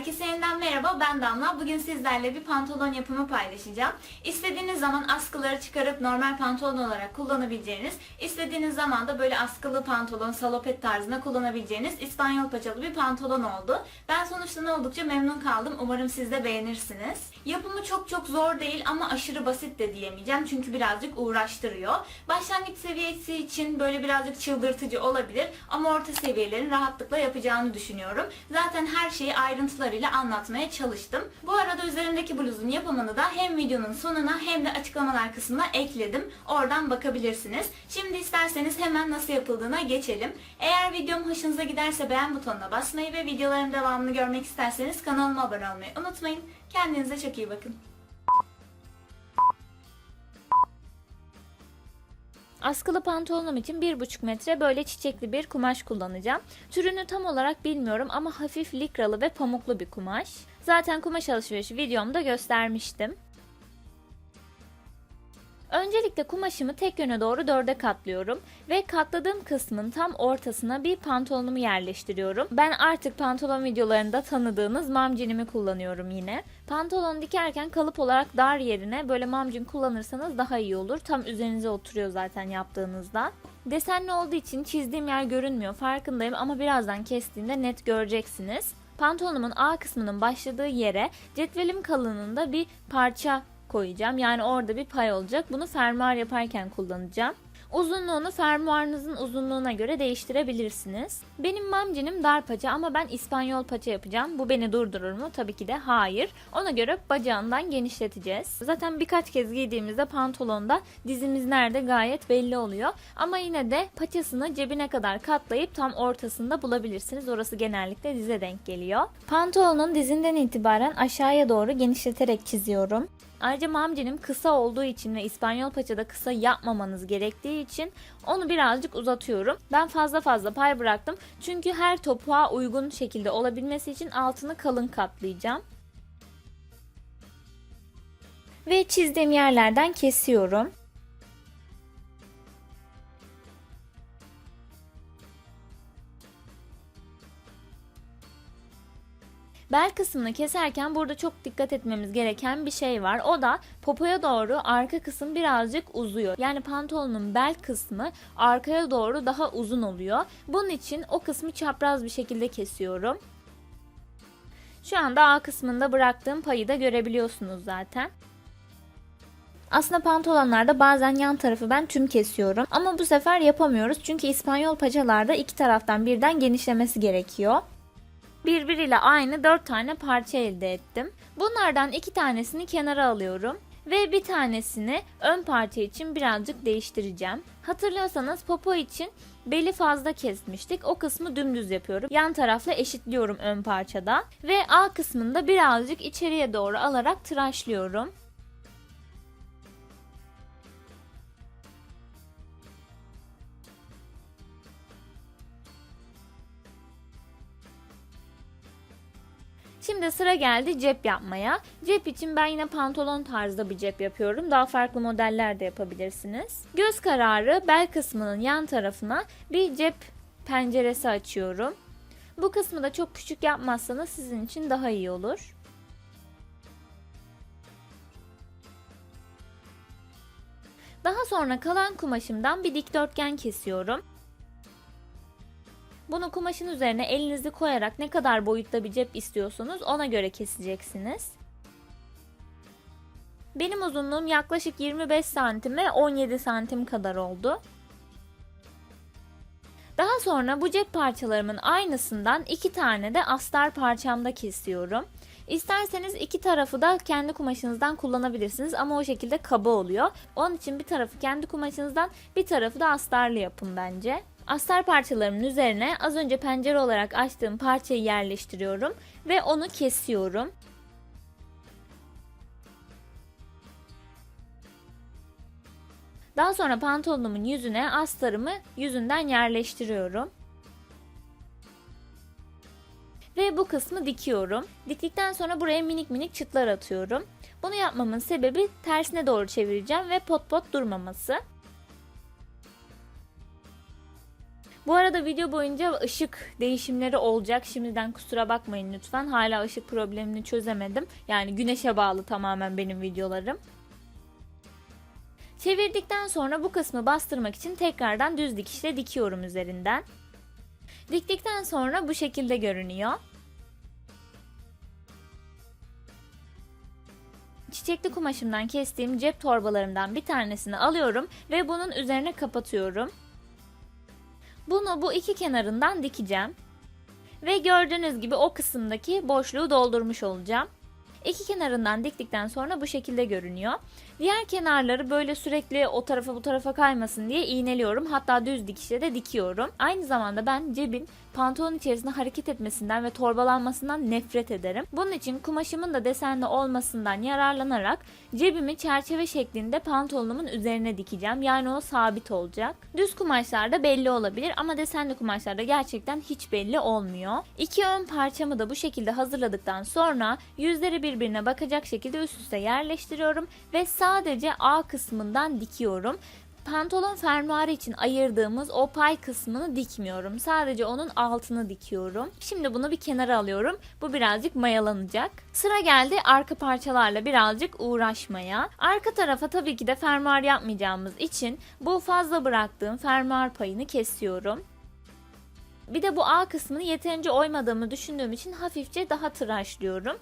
Herkese yeniden merhaba ben Damla. Bugün sizlerle bir pantolon yapımı paylaşacağım. İstediğiniz zaman askıları çıkarıp normal pantolon olarak kullanabileceğiniz, istediğiniz zaman da böyle askılı pantolon, salopet tarzında kullanabileceğiniz İspanyol paçalı bir pantolon oldu. Ben sonuçta oldukça memnun kaldım. Umarım siz de beğenirsiniz. Yapımı çok çok zor değil ama aşırı basit de diyemeyeceğim çünkü birazcık uğraştırıyor. Başlangıç seviyesi için böyle birazcık çıldırtıcı olabilir ama orta seviyelerin rahatlıkla yapacağını düşünüyorum. Zaten her şeyi ayrıntılarıyla anlatmaya çalıştım. Bu arada üzerindeki bluzun yapımını da hem videonun sonuna hem de açıklamalar kısmına ekledim. Oradan bakabilirsiniz. Şimdi isterseniz hemen nasıl yapıldığına geçelim. Eğer videom hoşunuza giderse beğen butonuna basmayı ve videoların devamını görmek isterseniz kanalıma abone olmayı unutmayın. Kendinize çok iyi bakın. Askılı pantolonum için 1,5 metre böyle çiçekli bir kumaş kullanacağım. Türünü tam olarak bilmiyorum ama hafif likralı ve pamuklu bir kumaş. Zaten kumaş alışverişi videomda göstermiştim. Öncelikle kumaşımı tek yöne doğru dörde katlıyorum ve katladığım kısmın tam ortasına bir pantolonumu yerleştiriyorum. Ben artık pantolon videolarında tanıdığınız mamcinimi kullanıyorum yine. Pantolon dikerken kalıp olarak dar yerine böyle mamcin kullanırsanız daha iyi olur. Tam üzerinize oturuyor zaten yaptığınızda. Desenli olduğu için çizdiğim yer görünmüyor farkındayım ama birazdan kestiğimde net göreceksiniz. Pantolonumun A kısmının başladığı yere cetvelim kalınlığında bir parça koyacağım. Yani orada bir pay olacak. Bunu fermuar yaparken kullanacağım. Uzunluğunu fermuarınızın uzunluğuna göre değiştirebilirsiniz. Benim mamcinim dar paça ama ben İspanyol paça yapacağım. Bu beni durdurur mu? Tabii ki de hayır. Ona göre bacağından genişleteceğiz. Zaten birkaç kez giydiğimizde pantolonda dizimiz nerede gayet belli oluyor. Ama yine de paçasını cebine kadar katlayıp tam ortasında bulabilirsiniz. Orası genellikle dize denk geliyor. Pantolonun dizinden itibaren aşağıya doğru genişleterek çiziyorum. Ayrıca mamcinim kısa olduğu için ve İspanyol paçada kısa yapmamanız gerektiği için onu birazcık uzatıyorum. Ben fazla fazla pay bıraktım. Çünkü her topuğa uygun şekilde olabilmesi için altını kalın katlayacağım. Ve çizdiğim yerlerden kesiyorum. Bel kısmını keserken burada çok dikkat etmemiz gereken bir şey var. O da popoya doğru arka kısım birazcık uzuyor. Yani pantolonun bel kısmı arkaya doğru daha uzun oluyor. Bunun için o kısmı çapraz bir şekilde kesiyorum. Şu anda A kısmında bıraktığım payı da görebiliyorsunuz zaten. Aslında pantolonlarda bazen yan tarafı ben tüm kesiyorum. Ama bu sefer yapamıyoruz. Çünkü İspanyol paçalarda iki taraftan birden genişlemesi gerekiyor birbiriyle aynı 4 tane parça elde ettim. Bunlardan 2 tanesini kenara alıyorum ve bir tanesini ön parça için birazcık değiştireceğim. Hatırlıyorsanız popo için beli fazla kesmiştik. O kısmı dümdüz yapıyorum. Yan tarafla eşitliyorum ön parçada ve A kısmında birazcık içeriye doğru alarak tıraşlıyorum. Şimdi sıra geldi cep yapmaya. Cep için ben yine pantolon tarzda bir cep yapıyorum. Daha farklı modeller de yapabilirsiniz. Göz kararı bel kısmının yan tarafına bir cep penceresi açıyorum. Bu kısmı da çok küçük yapmazsanız sizin için daha iyi olur. Daha sonra kalan kumaşımdan bir dikdörtgen kesiyorum. Bunu kumaşın üzerine elinizi koyarak ne kadar boyutta bir cep istiyorsanız ona göre keseceksiniz. Benim uzunluğum yaklaşık 25 santime 17 santim kadar oldu. Daha sonra bu cep parçalarımın aynısından iki tane de astar parçamda kesiyorum. İsterseniz iki tarafı da kendi kumaşınızdan kullanabilirsiniz ama o şekilde kaba oluyor. Onun için bir tarafı kendi kumaşınızdan bir tarafı da astarlı yapın bence. Astar parçalarımın üzerine az önce pencere olarak açtığım parçayı yerleştiriyorum ve onu kesiyorum. Daha sonra pantolonumun yüzüne astarımı yüzünden yerleştiriyorum. Ve bu kısmı dikiyorum. Diktikten sonra buraya minik minik çıtlar atıyorum. Bunu yapmamın sebebi tersine doğru çevireceğim ve pot pot durmaması. Bu arada video boyunca ışık değişimleri olacak. Şimdiden kusura bakmayın lütfen. Hala ışık problemini çözemedim. Yani güneşe bağlı tamamen benim videolarım. Çevirdikten sonra bu kısmı bastırmak için tekrardan düz dikişle dikiyorum üzerinden. Diktikten sonra bu şekilde görünüyor. Çiçekli kumaşımdan kestiğim cep torbalarımdan bir tanesini alıyorum ve bunun üzerine kapatıyorum. Bunu bu iki kenarından dikeceğim. Ve gördüğünüz gibi o kısımdaki boşluğu doldurmuş olacağım. İki kenarından diktikten sonra bu şekilde görünüyor. Diğer kenarları böyle sürekli o tarafa bu tarafa kaymasın diye iğneliyorum. Hatta düz dikişle de dikiyorum. Aynı zamanda ben cebin pantolon içerisinde hareket etmesinden ve torbalanmasından nefret ederim. Bunun için kumaşımın da desenli olmasından yararlanarak cebimi çerçeve şeklinde pantolonumun üzerine dikeceğim. Yani o sabit olacak. Düz kumaşlarda belli olabilir ama desenli kumaşlarda gerçekten hiç belli olmuyor. İki ön parçamı da bu şekilde hazırladıktan sonra yüzleri birbirine bakacak şekilde üst üste yerleştiriyorum ve sadece A kısmından dikiyorum. Pantolon fermuarı için ayırdığımız o pay kısmını dikmiyorum. Sadece onun altını dikiyorum. Şimdi bunu bir kenara alıyorum. Bu birazcık mayalanacak. Sıra geldi arka parçalarla birazcık uğraşmaya. Arka tarafa tabii ki de fermuar yapmayacağımız için bu fazla bıraktığım fermuar payını kesiyorum. Bir de bu A kısmını yeterince oymadığımı düşündüğüm için hafifçe daha tıraşlıyorum.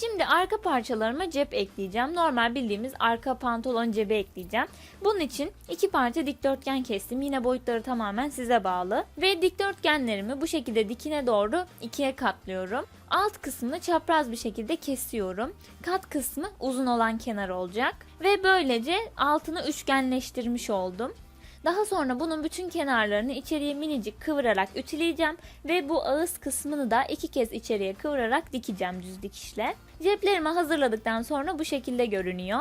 Şimdi arka parçalarıma cep ekleyeceğim. Normal bildiğimiz arka pantolon cebi ekleyeceğim. Bunun için iki parça dikdörtgen kestim. Yine boyutları tamamen size bağlı. Ve dikdörtgenlerimi bu şekilde dikine doğru ikiye katlıyorum. Alt kısmını çapraz bir şekilde kesiyorum. Kat kısmı uzun olan kenar olacak. Ve böylece altını üçgenleştirmiş oldum. Daha sonra bunun bütün kenarlarını içeriye minicik kıvırarak ütüleyeceğim ve bu ağız kısmını da iki kez içeriye kıvırarak dikeceğim düz dikişle. Ceplerimi hazırladıktan sonra bu şekilde görünüyor.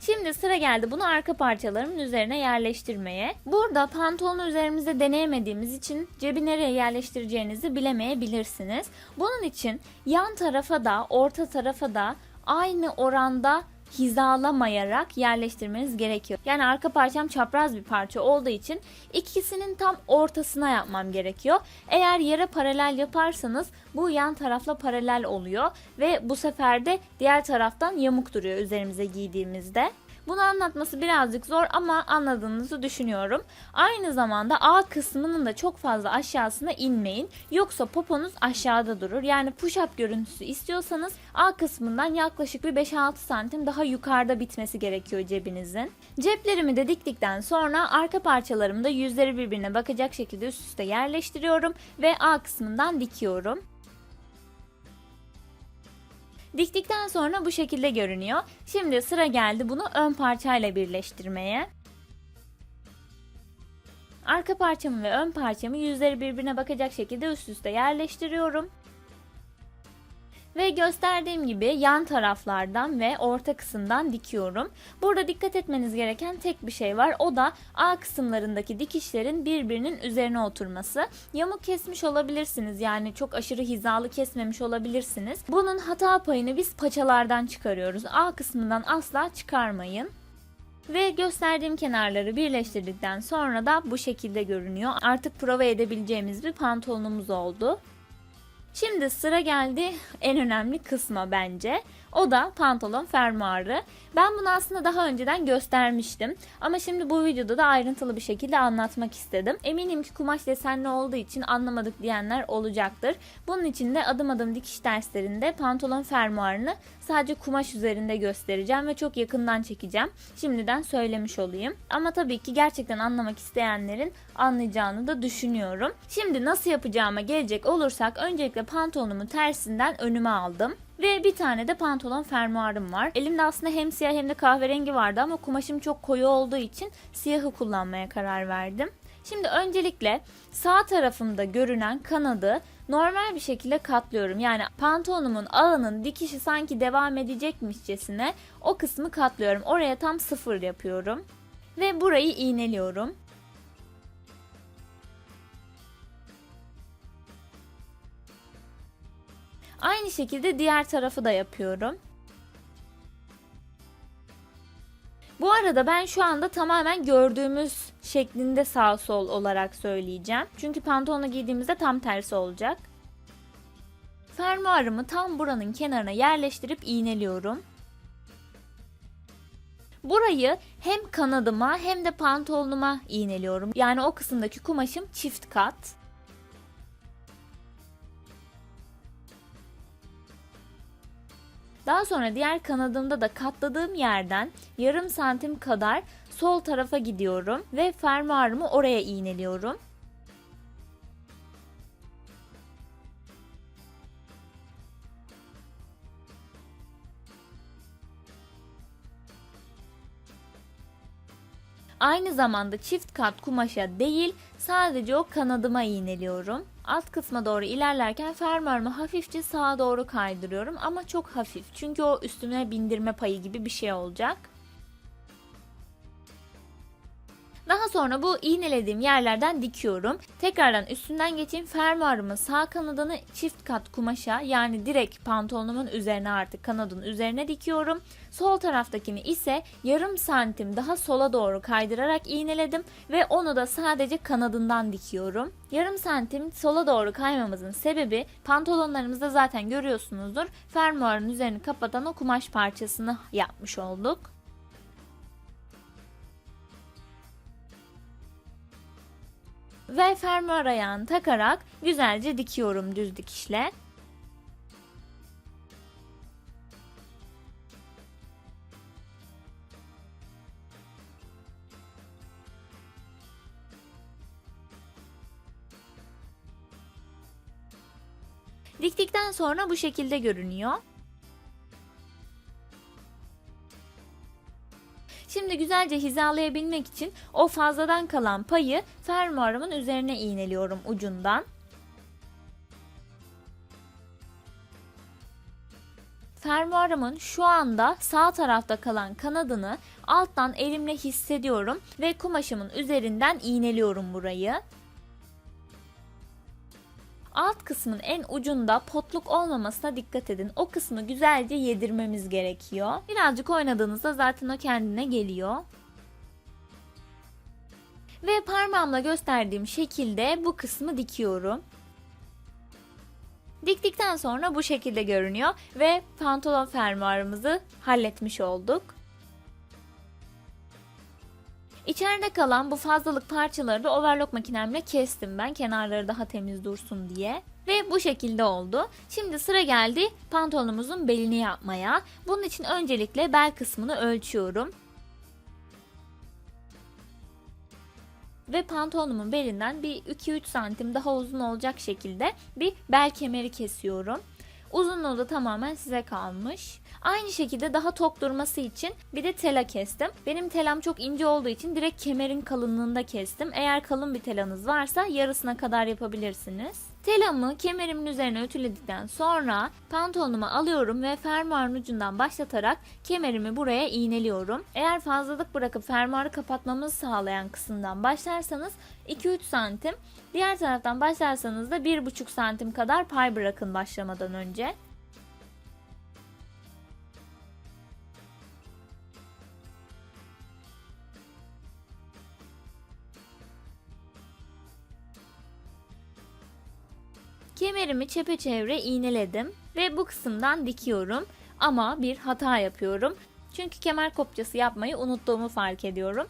Şimdi sıra geldi bunu arka parçalarımın üzerine yerleştirmeye. Burada pantolonu üzerimizde deneyemediğimiz için cebi nereye yerleştireceğinizi bilemeyebilirsiniz. Bunun için yan tarafa da orta tarafa da aynı oranda hizalamayarak yerleştirmeniz gerekiyor. Yani arka parçam çapraz bir parça olduğu için ikisinin tam ortasına yapmam gerekiyor. Eğer yere paralel yaparsanız bu yan tarafla paralel oluyor ve bu sefer de diğer taraftan yamuk duruyor üzerimize giydiğimizde. Bunu anlatması birazcık zor ama anladığınızı düşünüyorum. Aynı zamanda A kısmının da çok fazla aşağısına inmeyin. Yoksa poponuz aşağıda durur. Yani push-up görüntüsü istiyorsanız A kısmından yaklaşık bir 5-6 santim daha yukarıda bitmesi gerekiyor cebinizin. Ceplerimi de diktikten sonra arka parçalarımı da yüzleri birbirine bakacak şekilde üst üste yerleştiriyorum ve A kısmından dikiyorum. Diktikten sonra bu şekilde görünüyor. Şimdi sıra geldi bunu ön parçayla birleştirmeye. Arka parçamı ve ön parçamı yüzleri birbirine bakacak şekilde üst üste yerleştiriyorum. Ve gösterdiğim gibi yan taraflardan ve orta kısımdan dikiyorum. Burada dikkat etmeniz gereken tek bir şey var. O da A kısımlarındaki dikişlerin birbirinin üzerine oturması. Yamuk kesmiş olabilirsiniz. Yani çok aşırı hizalı kesmemiş olabilirsiniz. Bunun hata payını biz paçalardan çıkarıyoruz. A kısmından asla çıkarmayın. Ve gösterdiğim kenarları birleştirdikten sonra da bu şekilde görünüyor. Artık prova edebileceğimiz bir pantolonumuz oldu. Şimdi sıra geldi en önemli kısma bence. O da pantolon fermuarı. Ben bunu aslında daha önceden göstermiştim. Ama şimdi bu videoda da ayrıntılı bir şekilde anlatmak istedim. Eminim ki kumaş desenli olduğu için anlamadık diyenler olacaktır. Bunun için de adım adım dikiş derslerinde pantolon fermuarını sadece kumaş üzerinde göstereceğim ve çok yakından çekeceğim. Şimdiden söylemiş olayım. Ama tabii ki gerçekten anlamak isteyenlerin anlayacağını da düşünüyorum. Şimdi nasıl yapacağıma gelecek olursak öncelikle pantolonumu tersinden önüme aldım. Ve bir tane de pantolon fermuarım var. Elimde aslında hem siyah hem de kahverengi vardı ama kumaşım çok koyu olduğu için siyahı kullanmaya karar verdim. Şimdi öncelikle sağ tarafımda görünen kanadı normal bir şekilde katlıyorum. Yani pantolonumun ağının dikişi sanki devam edecekmişçesine o kısmı katlıyorum. Oraya tam sıfır yapıyorum. Ve burayı iğneliyorum. Aynı şekilde diğer tarafı da yapıyorum. Bu arada ben şu anda tamamen gördüğümüz şeklinde sağ sol olarak söyleyeceğim. Çünkü pantolonu giydiğimizde tam tersi olacak. Fermuarımı tam buranın kenarına yerleştirip iğneliyorum. Burayı hem kanadıma hem de pantolonuma iğneliyorum. Yani o kısımdaki kumaşım çift kat. Daha sonra diğer kanadımda da katladığım yerden yarım santim kadar sol tarafa gidiyorum ve fermuarımı oraya iğneliyorum. Aynı zamanda çift kat kumaşa değil sadece o kanadıma iğneliyorum. Alt kısma doğru ilerlerken fermuarımı hafifçe sağa doğru kaydırıyorum ama çok hafif. Çünkü o üstüne bindirme payı gibi bir şey olacak. Daha sonra bu iğnelediğim yerlerden dikiyorum. Tekrardan üstünden geçeyim fermuarımın sağ kanadını çift kat kumaşa yani direkt pantolonumun üzerine artık kanadın üzerine dikiyorum. Sol taraftakini ise yarım santim daha sola doğru kaydırarak iğneledim ve onu da sadece kanadından dikiyorum. Yarım santim sola doğru kaymamızın sebebi pantolonlarımızda zaten görüyorsunuzdur. Fermuarın üzerini kapatan o kumaş parçasını yapmış olduk. Ve fermuar ayağını takarak güzelce dikiyorum düz dikişle. Diktikten sonra bu şekilde görünüyor. Şimdi güzelce hizalayabilmek için o fazladan kalan payı fermuarımın üzerine iğneliyorum ucundan. Fermuarımın şu anda sağ tarafta kalan kanadını alttan elimle hissediyorum ve kumaşımın üzerinden iğneliyorum burayı. Alt kısmın en ucunda potluk olmamasına dikkat edin. O kısmı güzelce yedirmemiz gerekiyor. Birazcık oynadığınızda zaten o kendine geliyor. Ve parmağımla gösterdiğim şekilde bu kısmı dikiyorum. Diktikten sonra bu şekilde görünüyor ve pantolon fermuarımızı halletmiş olduk. İçeride kalan bu fazlalık parçaları da overlock makinemle kestim ben kenarları daha temiz dursun diye. Ve bu şekilde oldu. Şimdi sıra geldi pantolonumuzun belini yapmaya. Bunun için öncelikle bel kısmını ölçüyorum. Ve pantolonumun belinden bir 2-3 santim daha uzun olacak şekilde bir bel kemeri kesiyorum. Uzunluğu da tamamen size kalmış. Aynı şekilde daha tok durması için bir de tela kestim. Benim telam çok ince olduğu için direkt kemerin kalınlığında kestim. Eğer kalın bir telanız varsa yarısına kadar yapabilirsiniz. Telamı kemerimin üzerine ütüledikten sonra pantolonumu alıyorum ve fermuarın ucundan başlatarak kemerimi buraya iğneliyorum. Eğer fazlalık bırakıp fermuarı kapatmamızı sağlayan kısımdan başlarsanız 2-3 santim, diğer taraftan başlarsanız da 1,5 santim kadar pay bırakın başlamadan önce. Kemerimi çepeçevre iğneledim ve bu kısımdan dikiyorum ama bir hata yapıyorum. Çünkü kemer kopçası yapmayı unuttuğumu fark ediyorum.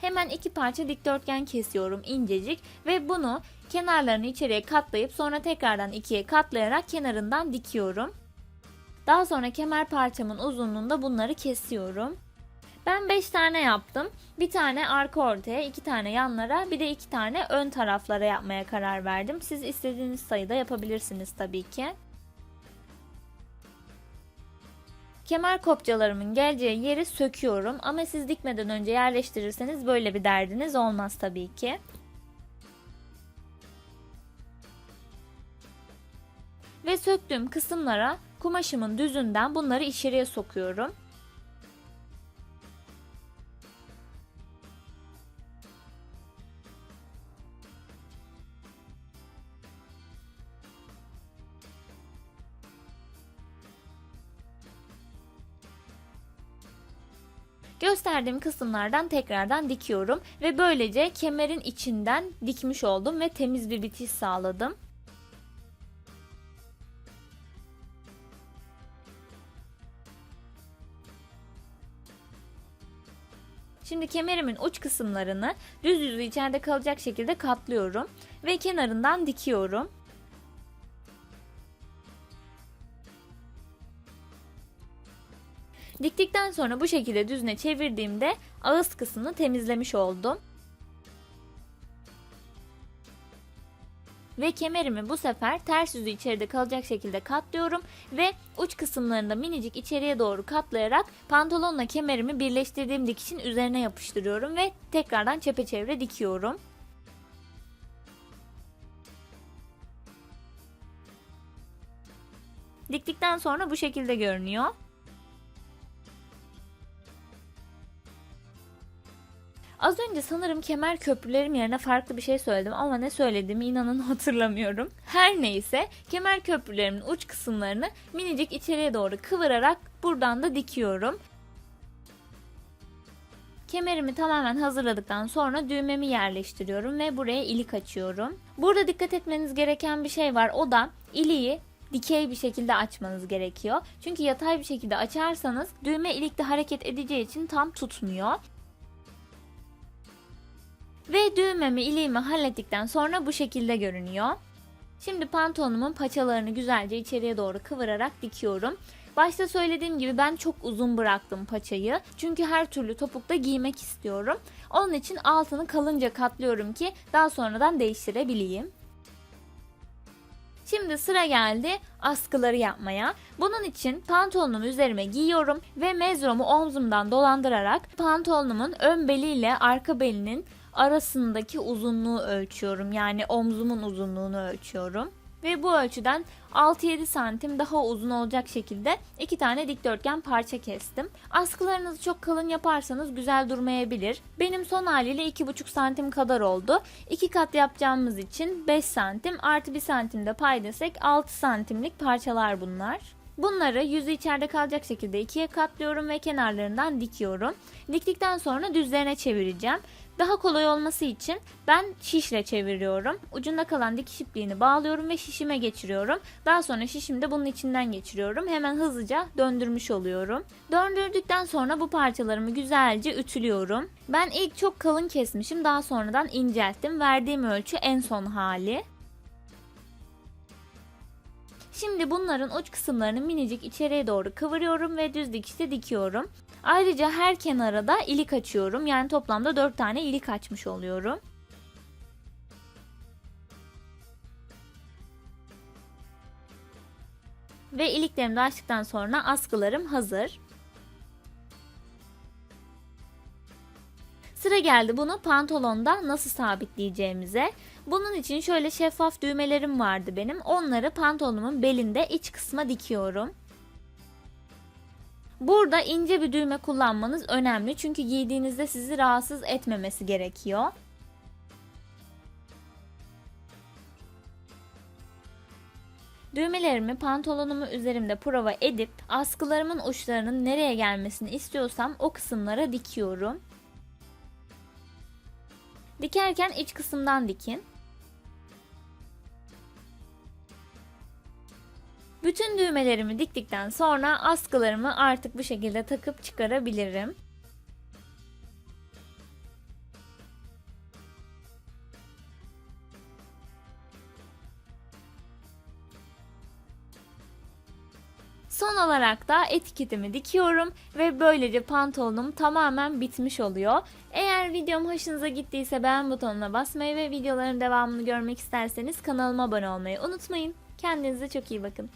Hemen iki parça dikdörtgen kesiyorum incecik ve bunu kenarlarını içeriye katlayıp sonra tekrardan ikiye katlayarak kenarından dikiyorum. Daha sonra kemer parçamın uzunluğunda bunları kesiyorum. Ben 5 tane yaptım. Bir tane arka ortaya, iki tane yanlara, bir de iki tane ön taraflara yapmaya karar verdim. Siz istediğiniz sayıda yapabilirsiniz tabii ki. Kemer kopçalarımın geleceği yeri söküyorum ama siz dikmeden önce yerleştirirseniz böyle bir derdiniz olmaz tabii ki. Ve söktüğüm kısımlara kumaşımın düzünden bunları içeriye sokuyorum. Gösterdiğim kısımlardan tekrardan dikiyorum ve böylece kemerin içinden dikmiş oldum ve temiz bir bitiş sağladım. Şimdi kemerimin uç kısımlarını düz yüzü içeride kalacak şekilde katlıyorum ve kenarından dikiyorum. Diktikten sonra bu şekilde düzüne çevirdiğimde ağız kısmını temizlemiş oldum. Ve kemerimi bu sefer ters yüzü içeride kalacak şekilde katlıyorum ve uç kısımlarını da minicik içeriye doğru katlayarak pantolonla kemerimi birleştirdiğim dikişin üzerine yapıştırıyorum ve tekrardan çepeçevre dikiyorum. Diktikten sonra bu şekilde görünüyor. Az önce sanırım kemer köprülerim yerine farklı bir şey söyledim ama ne söylediğimi inanın hatırlamıyorum. Her neyse kemer köprülerimin uç kısımlarını minicik içeriye doğru kıvırarak buradan da dikiyorum. Kemerimi tamamen hazırladıktan sonra düğmemi yerleştiriyorum ve buraya ilik açıyorum. Burada dikkat etmeniz gereken bir şey var o da iliği dikey bir şekilde açmanız gerekiyor. Çünkü yatay bir şekilde açarsanız düğme ilikte hareket edeceği için tam tutmuyor. Ve düğmemi iliğimi hallettikten sonra bu şekilde görünüyor. Şimdi pantolonumun paçalarını güzelce içeriye doğru kıvırarak dikiyorum. Başta söylediğim gibi ben çok uzun bıraktım paçayı. Çünkü her türlü topukta giymek istiyorum. Onun için altını kalınca katlıyorum ki daha sonradan değiştirebileyim. Şimdi sıra geldi askıları yapmaya. Bunun için pantolonumu üzerime giyiyorum ve mezromu omzumdan dolandırarak pantolonumun ön beliyle arka belinin arasındaki uzunluğu ölçüyorum. Yani omzumun uzunluğunu ölçüyorum. Ve bu ölçüden 6-7 santim daha uzun olacak şekilde iki tane dikdörtgen parça kestim. Askılarınızı çok kalın yaparsanız güzel durmayabilir. Benim son haliyle 2,5 santim kadar oldu. İki kat yapacağımız için 5 santim artı 1 santim de pay desek 6 santimlik parçalar bunlar. Bunları yüzü içeride kalacak şekilde ikiye katlıyorum ve kenarlarından dikiyorum. Diktikten sonra düzlerine çevireceğim. Daha kolay olması için ben şişle çeviriyorum. Ucunda kalan dikiş ipliğini bağlıyorum ve şişime geçiriyorum. Daha sonra şişimi de bunun içinden geçiriyorum. Hemen hızlıca döndürmüş oluyorum. Döndürdükten sonra bu parçalarımı güzelce ütülüyorum. Ben ilk çok kalın kesmişim. Daha sonradan incelttim. Verdiğim ölçü en son hali. Şimdi bunların uç kısımlarını minicik içeriye doğru kıvırıyorum ve düz dikişte dikiyorum. Ayrıca her kenara da ilik açıyorum. Yani toplamda 4 tane ilik açmış oluyorum. Ve iliklerimi de açtıktan sonra askılarım hazır. Sıra geldi bunu pantolonda nasıl sabitleyeceğimize. Bunun için şöyle şeffaf düğmelerim vardı benim. Onları pantolonumun belinde iç kısma dikiyorum. Burada ince bir düğme kullanmanız önemli çünkü giydiğinizde sizi rahatsız etmemesi gerekiyor. Düğmelerimi pantolonumu üzerimde prova edip askılarımın uçlarının nereye gelmesini istiyorsam o kısımlara dikiyorum. Dikerken iç kısımdan dikin. Bütün düğmelerimi diktikten sonra askılarımı artık bu şekilde takıp çıkarabilirim. Son olarak da etiketimi dikiyorum ve böylece pantolonum tamamen bitmiş oluyor. Eğer videom hoşunuza gittiyse beğen butonuna basmayı ve videoların devamını görmek isterseniz kanalıma abone olmayı unutmayın. Kendinize çok iyi bakın.